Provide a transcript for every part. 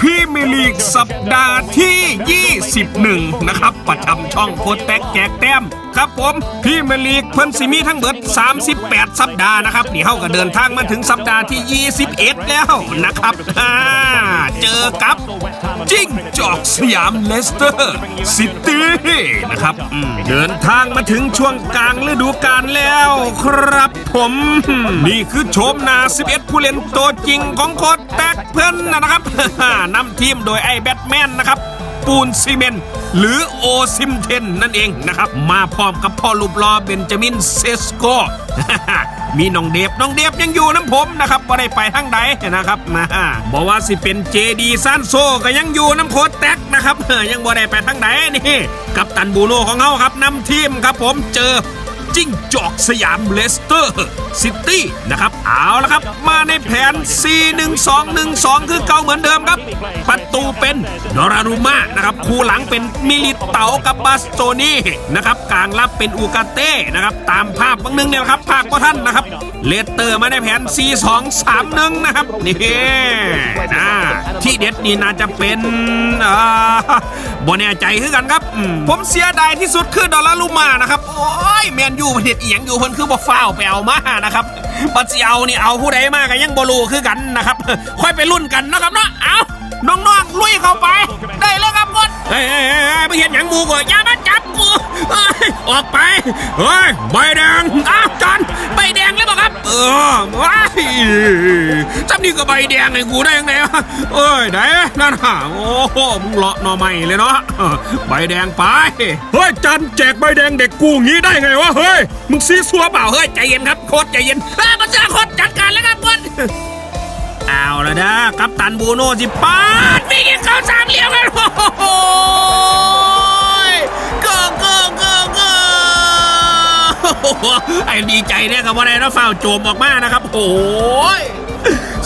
พรีเมียร์ลีกสัปดาห์ที่ 21 นะครับ ประจำช่องโคตแตกแจกแต้มครับผมพรีเมียร์ลีกเพิ่นสิมีทั้งเบิด 38 สัปดาห์นะครับ นี่เฮาก็เดินทางมาถึงสัปดาห์ที่ 21 แล้วนะครับอ่าเจอกับจิ้งจอกสยามเลสเตอร์ซิตี้นะครับอืมเดินทางมาถึงช่วงกลางฤดูกาลแล้วครับผมนี่คือโฉมหนา11 ผู้เล่นตัวจริงของโคตแตกเพื่อนนะครับนำทีมโดยไอ้แบทแมนนะครับ ปูนซีเมนหรือโอซิมเทนนั่นเองนะครับ มาพร้อมกับพ่อลูกลอเบนจามินเซสโกมีน้องเดฟน้องเดฟยังอยู่น้ำผมนะครับว่าได้ไปทั้งใดนะครับนะบอกว่าสิเป็นเจดีซานโซก็ยังอยู่น้ำโคตแตกนะครับเออยังบ่ได้ไปทั้งใดนี่ กับตันบูโนของเขาครับนำทีมครับผมเจอ จิ้งจอกสยามเลสเตอร์ซิตี้นะครับ เอาละครับ มาในแผน 4-1-2-1-2 คือเก่าเหมือนเดิมครับ ประตูเป็นดอรารุมานะครับ คู่หลังเป็นมิลิเตากับบาสโตนีนะครับ กลางรับเป็นอูกาเต้นะครับ ตามภาพบางนึงเนี่ยครับ ภาพก็ท่านนะครับ เลสเตอร์มาในแผน 4-2-3-1 นะครับ นี่นะที่เด็ดนี่น่าจะเป็นอ่าบ่แน่ใจคือกันครับ ผมเสียดายที่สุดคือดอลลารูมานะครับ โอ้ยแมนอยู่ประเทศเอียงอยู่เพิ่นคือบ่ฟ้าวไปเอามานะครับบัดสิเอานี่เอาผู้ใดมาก็ยังบ่รู้คือกันนะครับ ค่อยไปรุ่นกันนะครับเนาะเอาน้องๆลุยเข้าไป ได้แล้วครับกดเฮ้ยเฮ้ยเฮ้ยเฮ้ยไปเห็นหยังมูก่อนอย่ามาจับกูออกไปเฮ้ยใบแดงอ้าวจอนไป ออว้ายจำนี่ก็ใบแดงไอ้กูได้ยังไงวะเอ้ยไหนนั่นน่ะโอ้โหมึงเลาะหน่อไม้เลยเนาะใบแดงไปเฮ้ยจันแจกใบแดงเด็กกูงี้ได้ไงวะเฮ้ยมึงซีซัวเปล่าเฮ้ยใจเย็นครับโคตรใจเย็นเฮ้ยมาเจอโคตรจัดการแล้วครับคนเอาละนะกัปตันบูโน่สิปาดวิ่งเข้าสามเหลี่ยมกันโอ้โห ไอ้ดีใจเนี่ยครับว่าได้นะฝ่าวโจมออกมานะครับ โอ้ย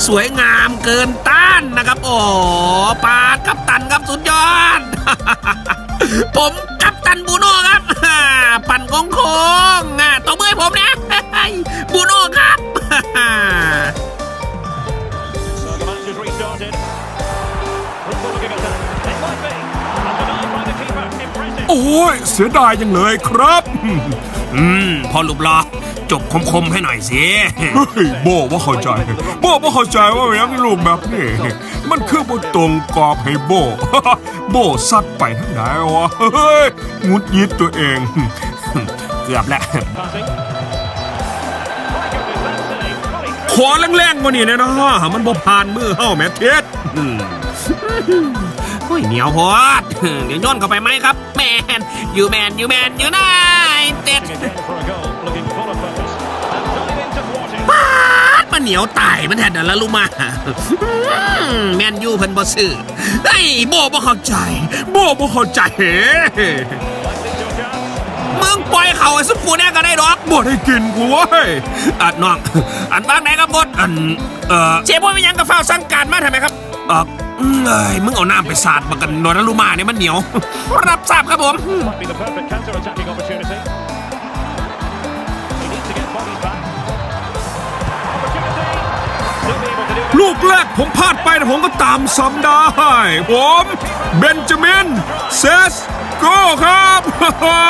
สวยงามเกินต้านนะครับ โอ้ปาดกัปตันครับสุดยอด ผมกัปตันบูโน่ครับ ปั่นโค้งโค้งๆอะตบมือให้ผมนะบูโน่ครับโอ้ยเสียดายยังเลยครับ อืม พอลุบลอจบคมๆให้หน่อยสิเฮ้ยโบว่าเข้าใจโบว่าเข้าใจว่าเลี้ยงลูกแบบนี้มันคือบนตรงกรอบให้โบ โบซัดไปทั้งไหนวะเฮ้ยงุดยิดตัวเอง เกือบแล้ว Passing. My goodness, that save. What he ขอแรงๆกว่านี้นะนะมันบ่ผ่านมือเฮ้าแม่เทสอืมโอ้ยเหนียวโพอดเดี๋ยวโย่นเข้าไปไหมครับ แมนอยู่แมนอยู่แมนอยู่นา ยเต็ด again for a goal. Looking full of purpose. And diving into thwarting. ปาดมันเหนียวตายมันแทนเดยวละลูกมาอืมแมนยูเพิ่นบ่ซื้อไอ้ยโบบ่เข้าใจ โบบ่เข้าใจเฮ้ Likely to a chance. มึงปล่อยเขาไอ้สุกูแน่ก็ได้ดอกบ่ได้กินกูเว้ยอัดน้องอันบ้างไหนครับบดอันเอ่อเชฟว่าไม่ยังกับฝ้าวสั่งการมาทำไมครับเอออืม เอ้ยมึงเอาน้ำไปสาดมากันนอนลูมาเนี่ยมันเหนียว รับทราบครับผม ลูกแรกผมพลาดไปแต่ผมก็ตามซ้ำได้ผมเบนจามินเซสโก้ครับว้า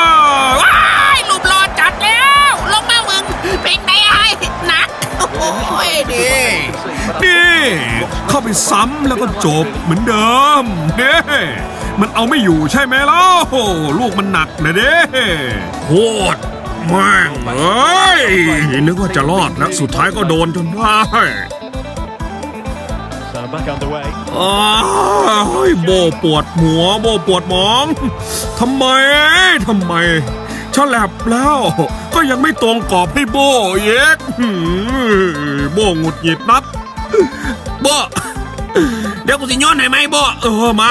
ยรูปรอจัดแล้ว ลงมามึงเป็นไงไอ้นัก โอ้ยดีนี่เข้าไปซ้ำแล้วก็จบเหมือนเดิมเน่มันเอาไม่อยู่ใช่ไหมเล่าลูกมันหนักนะเด้โคตรแม่งเอ้ยนึกว่าจะรอดแล้วสุดท้ายก็โดนจนได้ So back underway. โอ้ยโบปวดหัว โบปวดหมองทำไมทำไม ฉลับแล้ว ก็ยังไม่ตรงกรอบให้โบเย็กโบหงุดหงิดนักโบเดี๋ยวกูสิย้อนให้ไหมโบเออมา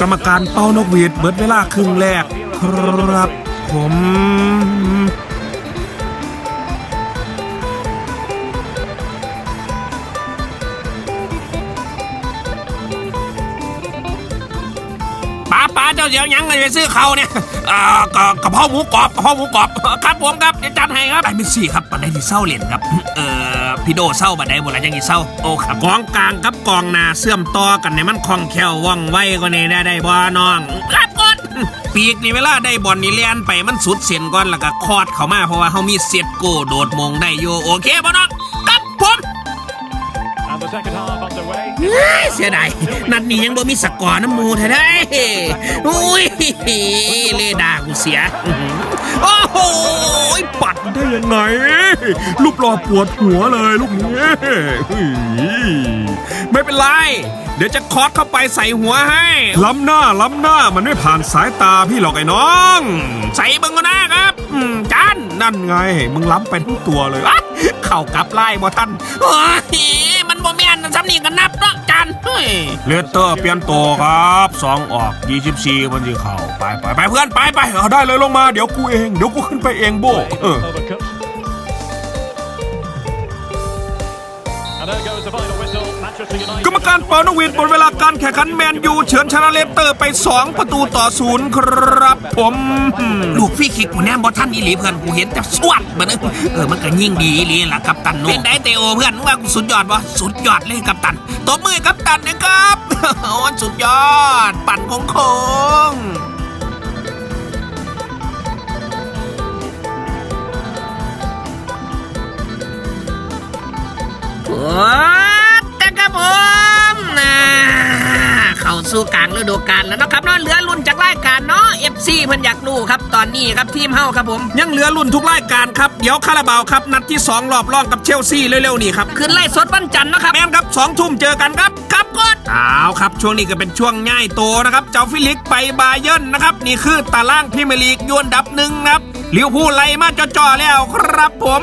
กรรมการเป้านกหวีดเบิดเวลาครึ่งแรกครับผม ป้าป้าเจ้าเดี๋ยวยังไงไปซื้อเขาเนี่ยอ่ากะกะเพราหมูกรอบกะเพราหมูกรอบครับผมครับเดี๋ยวจัดให้ครับไอ้ไม่สี่ครับปันไดที่เศร้าเหรียญครับเอ่อพี่โดเศร้าบันไดบนอะไรยังกี่เศร้าโอ้ครับกองกลางกับกองหนาเสื่อมต่อกันในมันคล่องแคล่วว่องไวกว่านี้ได้ได้บ่น้องครับกดปีกนี่เวลาได้บอลนี่เลียนไปมันสุดเสียนก่อนแล้วก็คอดเข้ามาเพราะว่าเขามีเสียดโกโดดมงได้อยู่โอเคบ่น้อง เสียดายนัดนี้ยังบ่มีสกอร์น้ำมูแท้ได้อุ้ยเลดากูเสียอ๋อโอ้โหปัดได้ยังไง ลูกหลอปวดหัวเลยลูกนี้ไม่เป็นไร เดี๋ยวจะคอสเข้าไปใส่หัวให้ ล้ำหน้าล้ำหน้ามันไม่ผ่านสายตาพี่หรอกไอ้น้อง ใส่เบังก็นะครับจันนั่นไง มึงล้ำไปทั้งตัวเลยเข้ากลับไล่บ่ทันโอ้ย นบ่แม่นสำนีกันนับเนาะจันเฮ้ยเลตเตอร์เปลี่ยนตัวครับสองออก24มันจะเข่าไปไปไปเพื่อนไปไปเอาได้เลยลงมาเดี๋ยวกูเองเดี๋ยวกูขึ้นไปเองโบเออ Overcooked. And there goes the final whistle. Manchester United. กรรมการเป่านกหวีดหมดเวลาการแข่งขันแมนยูเฉือนชนะเลสเตอร์ไป 2 ประตูต่อศูนย์ครับผมลูกฟรีคิกกูแนมบ่ทันอีหลีเพื่อนกูเห็นแต่สวดมานึกเออมันก็ยิ่งดีอีหลีล่ะกัปตันโนเป็นไดเตโอเพื่อนมึงว่ากูสุดยอดบ่สุดยอดเลยกัปตันตบมือให้กัปตันนะครับโอ้สุดยอด ปั่นโค้งๆโอ้ สู่กลางฤดูกาลแล้วเนาะครับเนาะเหลือรุ่นจากรายการเนาะ FC เพิ่นอยากรู้ครับตอนนี้ครับทีมเฮาครับผม ยังเหลือรุ่นทุกรายการครับเดี๋ยวคาราบาวครับนัดที่ 2 รอบรองกับเชลซีเร็วๆนี่ครับขึ้นไล่สดวันจันทร์นะครับแม่นครับ2ทุ่มเจอกันครับครับกดเอาครับช่วงนี้ก็เป็นช่วงง่ายโตนะครับเจ้าฟิลิกไปบาเยิร์นนะครับนี่คือตารางพรีเมียร์ลีกยวนดับหนึ่งนะครับลิเวอร์พูลไล่มาจ่อๆแล้วครับผม